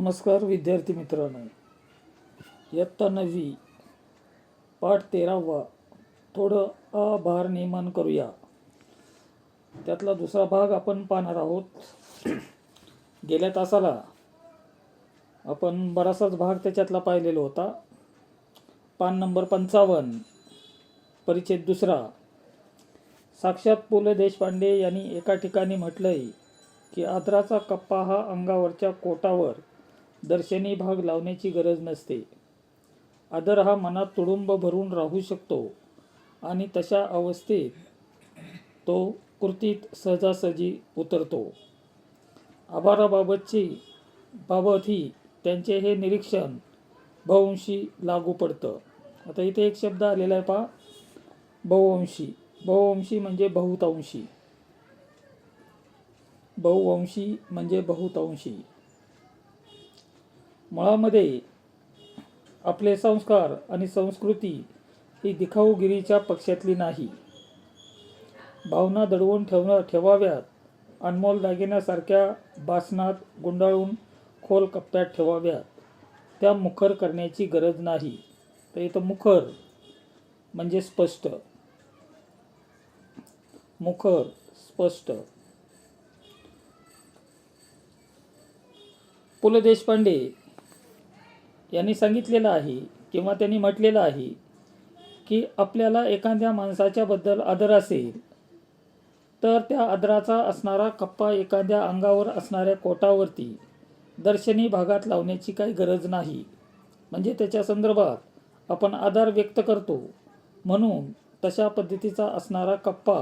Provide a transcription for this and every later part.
नमस्कार विद्यार्थी मित्रांनो. इयत्ता नववी पाठ तेरावा थोडं आभार नियमन करूया. त्यातला दुसरा भाग आपण पाहणार आहोत. गेल्या तासाला आपण बराचसाच भाग त्याच्यातला पाहिलेला होता. पान नंबर पंचावन्न परिच्छेद दुसरा. साक्षात पु ल देशपांडे यांनी एका ठिकाणी म्हटलंय की आदराचा कप्पा हा अंगावरच्या कोटावर दर्शनी भाग लावण्याची गरज नसते. आदर हा मनात तुडुंब भरून राहू शकतो आणि तशा अवस्थेत तो कृतीत सहजासहजी उतरतो. आभाराबाबतची बाबतही त्यांचे हे निरीक्षण बहुंशी लागू पडतं. आता इथे एक शब्द आलेला आहे पहा. बहुवंशी. बहुवंशी म्हणजे बहुतांशी. बहुवंशी म्हणजे बहुतांशी. मुळामध्ये आपले संस्कार आणि संस्कृती ही दिखाऊगिरीच्या पक्षातली नाही. भावना दडवून ठेवणं ठेवाव्यात अनमोल दागिन्यासारख्या बासनात गुंडाळून खोल कप्प्यात ठेवाव्यात त्या मुखर करण्याची गरज नाही. तर इथं मुखर म्हणजे स्पष्ट. मुखर स्पष्ट. पु ल देशपांडे यांनी सांगितलेलं आहे किंवा त्यांनी म्हटलेलं आहे की आपल्याला एखाद्या माणसाच्याबद्दल आदर असेल तर त्या आदराचा असणारा कप्पा एखाद्या अंगावर असणाऱ्या कोटावरती दर्शनी भागात लावण्याची काही गरज नाही. म्हणजे त्याच्या संदर्भात आपण आदर व्यक्त करतो. म्हणून तशा पद्धतीचा असणारा कप्पा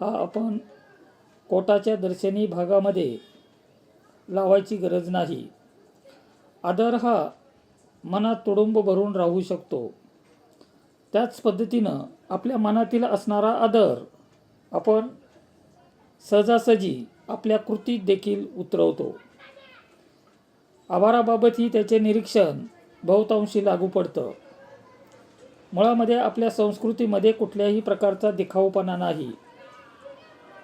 हा आपण कोटाच्या दर्शनी भागामध्ये लावायची गरज नाही. आदर हा मनात तुडुंब भरून राहू शकतो. त्याच पद्धतीनं आपल्या मनातील असणारा आदर आपण सहजासहजी आपल्या कृतीत देखील उतरवतो. आभाराबाबतही त्याचे निरीक्षण बहुतांशी लागू पडतं. मुळामध्ये आपल्या संस्कृतीमध्ये कुठल्याही प्रकारचा दिखाऊपणा नाही.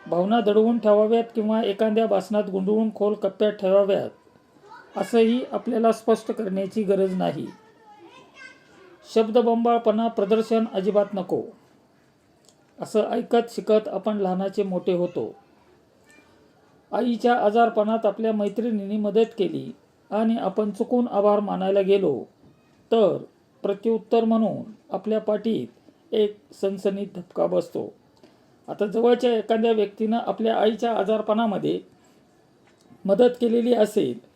भावना दडवून ठेवाव्यात किंवा एखाद्या बासनात गुंडळून खोल कप्प्यात ठेवाव्यात असंही आपल्याला स्पष्ट करण्याची गरज नाही. शब्दबंबाळपणा प्रदर्शन अजिबात नको. असं ऐकत शिकत आपण लहानाचे मोठे होतो. आईच्या आजारपणात आपल्या मैत्रिणींनी मदत केली आणि आपण चुकून आभार मानायला गेलो तर प्रत्युत्तर म्हणून आपल्या पाठीत एक सनसनीत धपका बसतो. आता जवळच्या एखाद्या व्यक्तीनं आपल्या आईच्या आजारपणामध्ये मदत केलेली असेल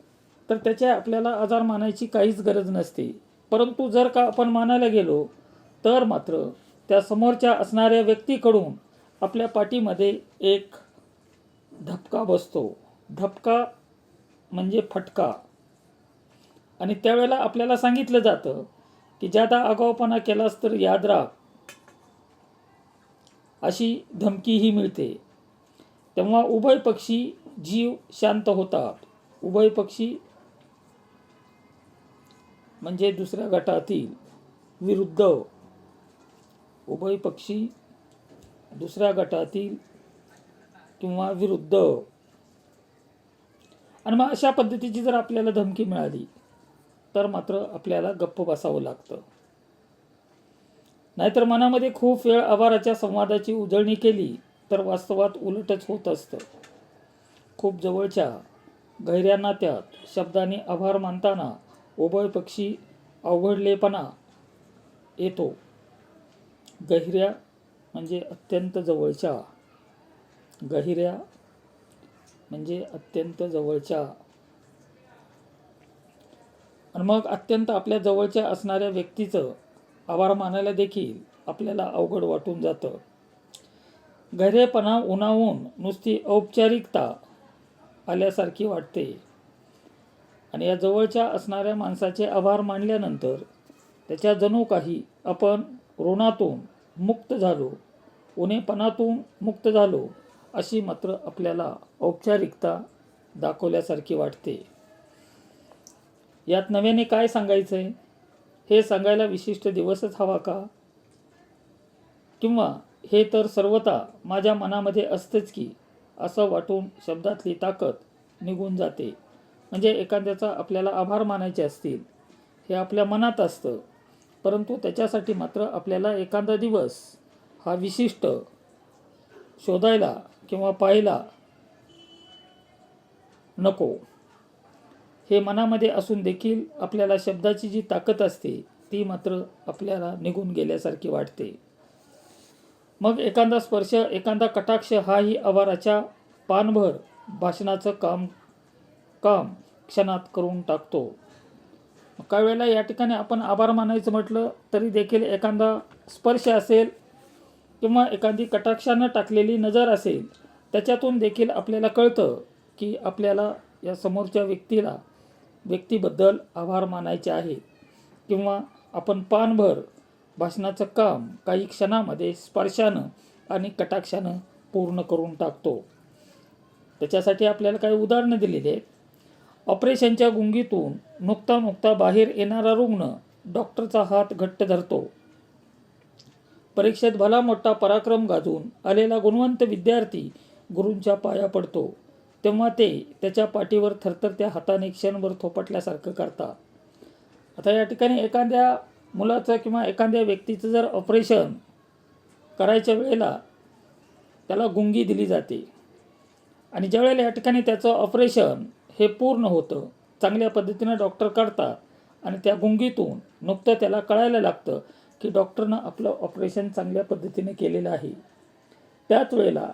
तर त्याच्या आपल्याला आजार मानायची काहीच गरज नसते. परंतु जर का आपण मानायला गेलो तर मात्र त्या समोरच्या असणाऱ्या व्यक्तीकडून आपल्या पाठीमध्ये एक धपका बसतो. धपका म्हणजे फटका. आणि त्यावेळेला आपल्याला सांगितलं जातं की ज्यादा आगाऊपणा केलास तर याद राख. अशी धमकीही मिळते. तेव्हा उभय पक्षी जीव शांत होतात. उभय पक्षी म्हणजे दुसऱ्या गटातील विरुद्ध उभय पक्षी दुसऱ्या गटातील किंवा विरुद्ध. आणि मग अशा पद्धतीची जर आपल्याला धमकी मिळाली तर मात्र आपल्याला गप्प बसावं लागतं. नाहीतर मनामध्ये खूप वेळ आभाराच्या संवादाची उजळणी केली तर वास्तवात उलटच होत असतं. खूप जवळच्या गहिऱ्या नात्यात शब्दाने आभार मानताना उभय पक्षी अवघडलेपणा येतो. गहिऱ्या म्हणजे अत्यंत जवळच्या. गहिऱ्या म्हणजे अत्यंत जवळच्या. आणि मग अत्यंत आपल्या जवळच्या असणाऱ्या व्यक्तीचं आभार मानायला देखील आपल्याला अवघड वाटून जातं. गहिरेपणा उन्हावून नुसती औपचारिकता आल्यासारखी वाटते. आणि या जवळच्या असणाऱ्या माणसाचे आभार मानल्यानंतर त्याच्या जणू काही आपण ऋणातून मुक्त झालो उणेपणातून मुक्त झालो अशी मात्र आपल्याला औपचारिकता दाखवल्यासारखी वाटते. यात नव्याने काय सांगायचं आहे हे सांगायला विशिष्ट दिवसच हवा का? किंवा हे तर सर्वता माझ्या मनामध्ये असतेच की असं वाटून शब्दातली ताकद निघून जाते. म्हणजे एखाद्याचा आपल्याला आभार मानायचे असतील हे आपल्या मनात असतं. परंतु त्याच्यासाठी मात्र आपल्याला एखादा दिवस हा विशिष्ट शोधायला किंवा पाहायला नको. हे मनामध्ये असून देखील आपल्याला शब्दाची जी ताकद असते ती मात्र आपल्याला निघून गेल्यासारखी वाटते. मग एखादा स्पर्श एखादा कटाक्ष हाही आभाराच्या पानभर भाषणाचं काम काम क्षणात करून टाकतो. काही वेळेला या ठिकाणी आपण आभार मानायचं म्हटलं तरी देखील एखादा स्पर्श असेल किंवा एखादी कटाक्षानं टाकलेली नजर असेल त्याच्यातून देखील आपल्याला कळतं की आपल्याला या समोरच्या व्यक्तीला व्यक्तीबद्दल आभार मानायचे आहे. किंवा आपण पानभर भाषणाचं काम काही क्षणामध्ये स्पर्शानं आणि कटाक्षानं पूर्ण करून टाकतो. त्याच्यासाठी आपल्याला काही उदाहरणं दिलेली आहेत. ऑपरेशनच्या गुंगीतून नुकता नुकता बाहेर येणारा रुग्ण डॉक्टरचा हात घट्ट धरतो. परीक्षेत भला मोठा पराक्रम गाजून आलेला गुणवंत विद्यार्थी गुरूंच्या पाया पडतो. तेव्हा ते त्याच्या पाठीवर थरथरत्या हाताने क्षणभर थोपटल्यासारखं करतात. आता या ठिकाणी एखाद्या मुलाचं किंवा एखाद्या व्यक्तीचं जर ऑपरेशन करायच्या वेळेला त्याला गुंगी दिली जाते. आणि ज्यावेळेला या ठिकाणी त्याचं ऑपरेशन हे पूर्ण होतं. चांगल्या पद्धतीनं डॉक्टर काढतात आणि त्या गुंगीतून नुकतं त्याला कळायला लागतं की डॉक्टरनं आपलं ऑपरेशन चांगल्या पद्धतीने केलेलं आहे. त्याच वेळेला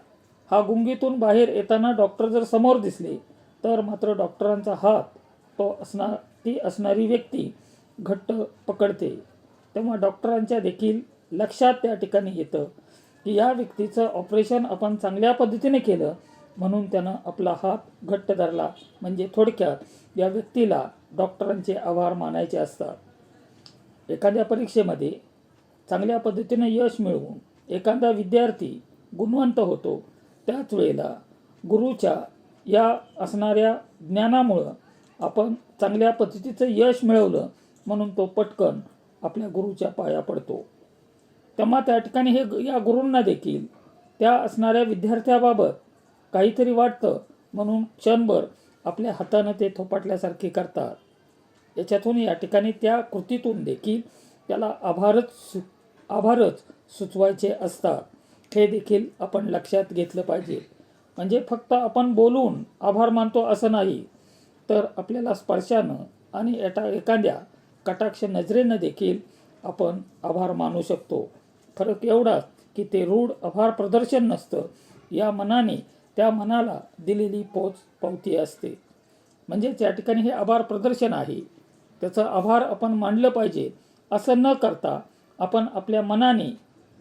हा गुंगीतून बाहेर येताना डॉक्टर जर समोर दिसले तर मात्र डॉक्टरांचा हात तो असणार ती असणारी व्यक्ती घट्ट पकडते. तेव्हा डॉक्टरांच्या देखील लक्षात त्या ठिकाणी येतं की या व्यक्तीचं ऑपरेशन आपण चांगल्या पद्धतीने केलं म्हणून त्यानं आपला हात घट्ट धरला. म्हणजे थोडक्यात या व्यक्तीला डॉक्टरांचे आभार मानायचे असतात. एखाद्या परीक्षेमध्ये चांगल्या पद्धतीनं यश मिळवून एखादा विद्यार्थी गुणवंत होतो त्याच वेळेला गुरुच्या या असणाऱ्या ज्ञानामुळं आपण चांगल्या पद्धतीचं यश मिळवलं म्हणून तो पटकन आपल्या गुरुच्या पाया पडतो. तेव्हा त्या ठिकाणी हे या गुरूंना देखील त्या असणाऱ्या विद्यार्थ्याबाबत काहीतरी वाटतं म्हणून क्षणभर आपल्या हातानं ते थोपाटल्यासारखे करतात. याच्यातून या ठिकाणी त्या कृतीतून देखील त्याला आभारच सु आभारच सुचवायचे असतात. हे देखील आपण लक्षात घेतलं पाहिजे. म्हणजे फक्त आपण बोलून आभार मानतो असं नाही तर आपल्याला स्पर्शानं आणि एटा एखाद्या कटाक्ष नजरेनं देखील आपण आभार मानू शकतो. फरक एवढाच की ते रूढ आभार प्रदर्शन नसतं. या मनाने त्या मनाला दिलेली पोच पावती असते. म्हणजे त्या ठिकाणी हे आभार प्रदर्शन आहे. त्याचा आभार आपण मानलं पाहिजे. असं न करता आपण आपल्या मनाने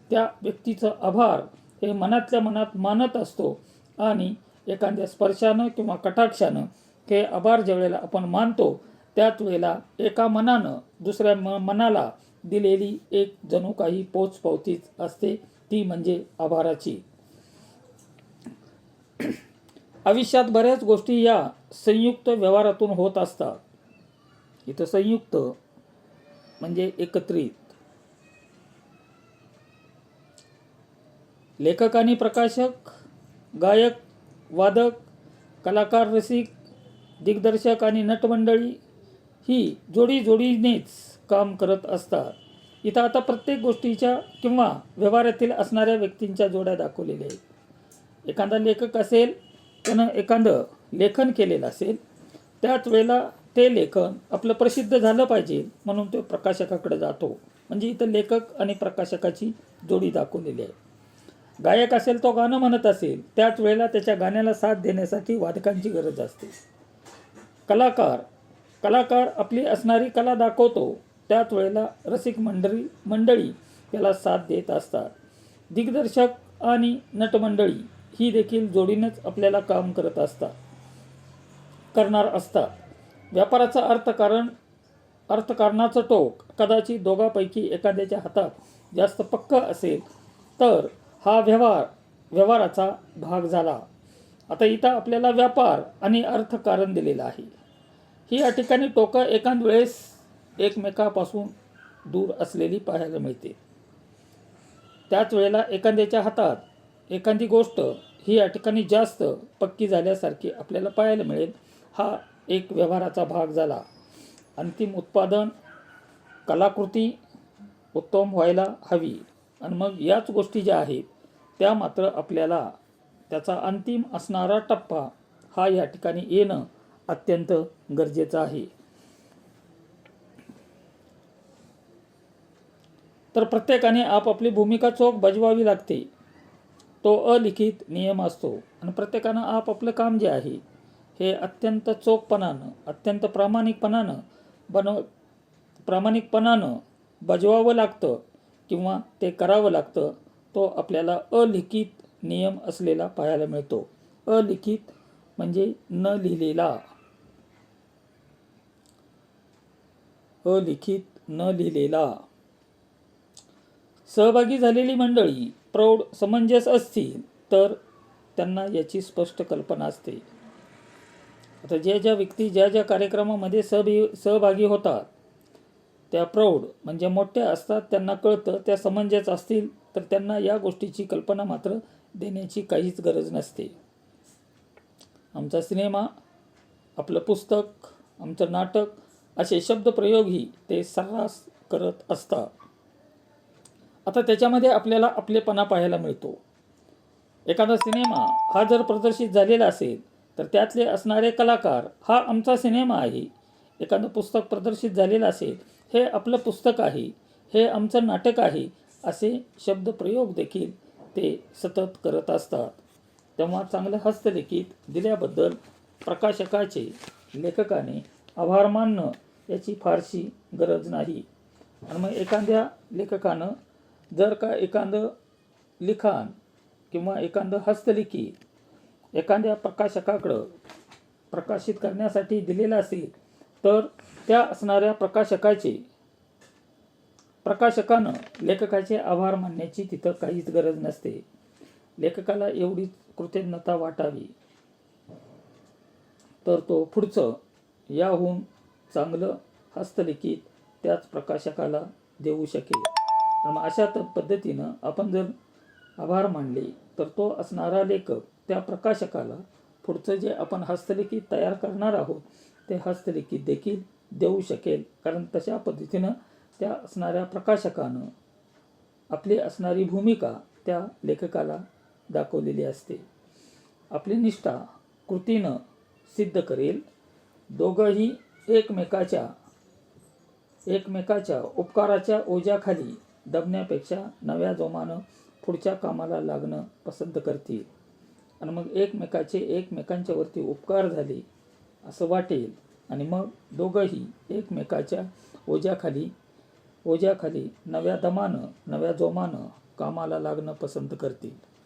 त्या व्यक्तीचं आभार हे मनातल्या मनात मानत असतो आणि एखाद्या स्पर्शानं किंवा कटाक्षानं हे आभार ज्या वेळेला आपण मानतो त्याच वेळेला एका मनानं दुसऱ्या म मनाला दिलेली एक जणू काही पोच पावतीच असते. ती म्हणजे आभाराची. आयुष्यात बऱ्याच गोष्टी या संयुक्त व्यवहारातून होत असतात. इथं संयुक्त म्हणजे एकत्रित. लेखक आणि प्रकाशक गायक वादक कलाकार रसिक दिग्दर्शक आणि नटमंडळी ही जोडी जोडीनेच काम करत असतात. इथं आता प्रत्येक गोष्टीच्या किंवा व्यवहारातील असणाऱ्या व्यक्तींच्या जोड्या दाखवलेल्या आहेत. एखादा लेखक असेल त्यानं एखादं लेखन केलेलं असेल त्याच वेळेला ते लेखन आपलं प्रसिद्ध झालं पाहिजे म्हणून तो प्रकाशकाकडे जातो. म्हणजे इथं लेखक आणि प्रकाशकाची जोडी दाखवलेली आहे. गायक असेल तो गाणं म्हणत असेल त्याच वेळेला त्याच्या गाण्याला साथ देण्यासाठी वादकांची गरज असते. कलाकार कलाकार आपली असणारी कला दाखवतो त्याच वेळेला रसिक मंडळी मंडळी त्याला साथ देत असतात. दिग्दर्शक आणि नटमंडळी ही देखील जोडीनेच आपल्याला काम करत असतात. करणार असतात. व्यापाराचं अर्थकारण अर्थकारणाचं टोक कदाचित दोघापैकी एखाद्याच्या हातात जास्त पक्क असेल तर हा व्यवहार व्यवहाराचा भाग झाला. आता इथं आपल्याला व्यापार आणि अर्थकारण दिलेलं आहे. ही या ठिकाणी टोकं एखाद वेळेस एकमेकापासून दूर असलेली पाहायला मिळते. त्याच वेळेला एखाद्याच्या हातात एखादी गोष्ट ही या ठिकाणी जास्त पक्की झाल्यासारखी आपल्याला पाहायला मिळेल. हा एक व्यवहाराचा भाग झाला. अंतिम उत्पादन कलाकृती उत्तम व्हायला हवी. आणि मग याच गोष्टी ज्या आहेत त्या मात्र आपल्याला त्याचा अंतिम असणारा टप्पा हा या ठिकाणी येणं अत्यंत गरजेचं आहे. तर प्रत्येकाने आपापली भूमिका चोख बजवावी लागते. तो अलिखित नियम असतो आणि प्रत्येकानं आपापलं काम जे आहे हे अत्यंत चोखपणानं अत्यंत प्रामाणिकपणानं बनव प्रामाणिकपणानं बजवावं लागतं किंवा ते करावं लागतं तो आपल्याला अलिखित नियम असलेला पाहायला मिळतो. अलिखित म्हणजे न लिहिलेला. अलिखित न लिहिलेला. सहभागी झालेली मंडळी प्रौढ समंजस असतील तर त्यांना याची स्पष्ट कल्पना असते. आता ज्या ज्या व्यक्ती ज्या ज्या कार्यक्रमामध्ये सहभी सहभागी होतात त्या प्रौढ म्हणजे मोठ्या असतात त्यांना कळतं त्या समंजस असतील तर त्यांना या गोष्टीची कल्पना मात्र देण्याची काहीच गरज नसते. आमचा सिनेमा आपलं पुस्तक आमचं नाटक असे शब्दप्रयोगही ते सर्रास करत असतात. आता त्याच्यामध्ये आपल्याला आपलेपणा पाहायला मिळतो. एखादा सिनेमा हा जर प्रदर्शित झालेला असेल तर त्यातले असणारे कलाकार हा आमचा सिनेमा आहे. एखादं पुस्तक प्रदर्शित झालेलं असेल हे आपलं पुस्तक आहे हे आमचं नाटक आहे असे शब्दप्रयोग देखील ते सतत करत असतात. तेव्हा चांगलं हस्तलिखित दिल्याबद्दल प्रकाशकाचे लेखकाने आभार मानणं याची फारशी गरज नाही. आणि मग एखाद्या लेखकानं जर का एखादं लिखाण किंवा एखादं हस्तलिखित एखाद्या प्रकाशकाकडं प्रकाशित करण्यासाठी दिलेलं असेल तर त्या असणाऱ्या प्रकाशकाचे प्रकाशकानं लेखकाचे आभार मानण्याची तिथं काहीच गरज नसते. लेखकाला एवढीच कृतज्ञता वाटावी. तर तो पुढचं याहून चांगलं हस्तलिखित त्याच प्रकाशकाला देऊ शकेल. तर मग अशा त- पद्धतीनं आपण जर आभार मानले तर तो असणारा लेखक त्या प्रकाशकाला पुढचं जे आपण हस्तलिखित तयार करणार आहोत ते हस्तलिखित देखील देऊ शकेल. कारण तशा पद्धतीनं त्या असणाऱ्या प्रकाशकानं आपली असणारी भूमिका त्या लेखकाला दाखवलेली असते. आपली निष्ठा कृतीनं सिद्ध करेल. दोघंही एकमेकाच्या एकमेकाच्या उपकाराच्या ओझ्याखाली दबण्यापेक्षा नव्या जोमानं पुढच्या कामाला लागणं पसंत करतील. आणि मग एकमेकाचे एकमेकांच्या वरती उपकार झाले असं वाटेल. आणि मग दोघंही एकमेकाच्या ओझ्याखाली ओझ्याखाली नव्या दमानं नव्या जोमानं कामाला लागणं पसंत करतील.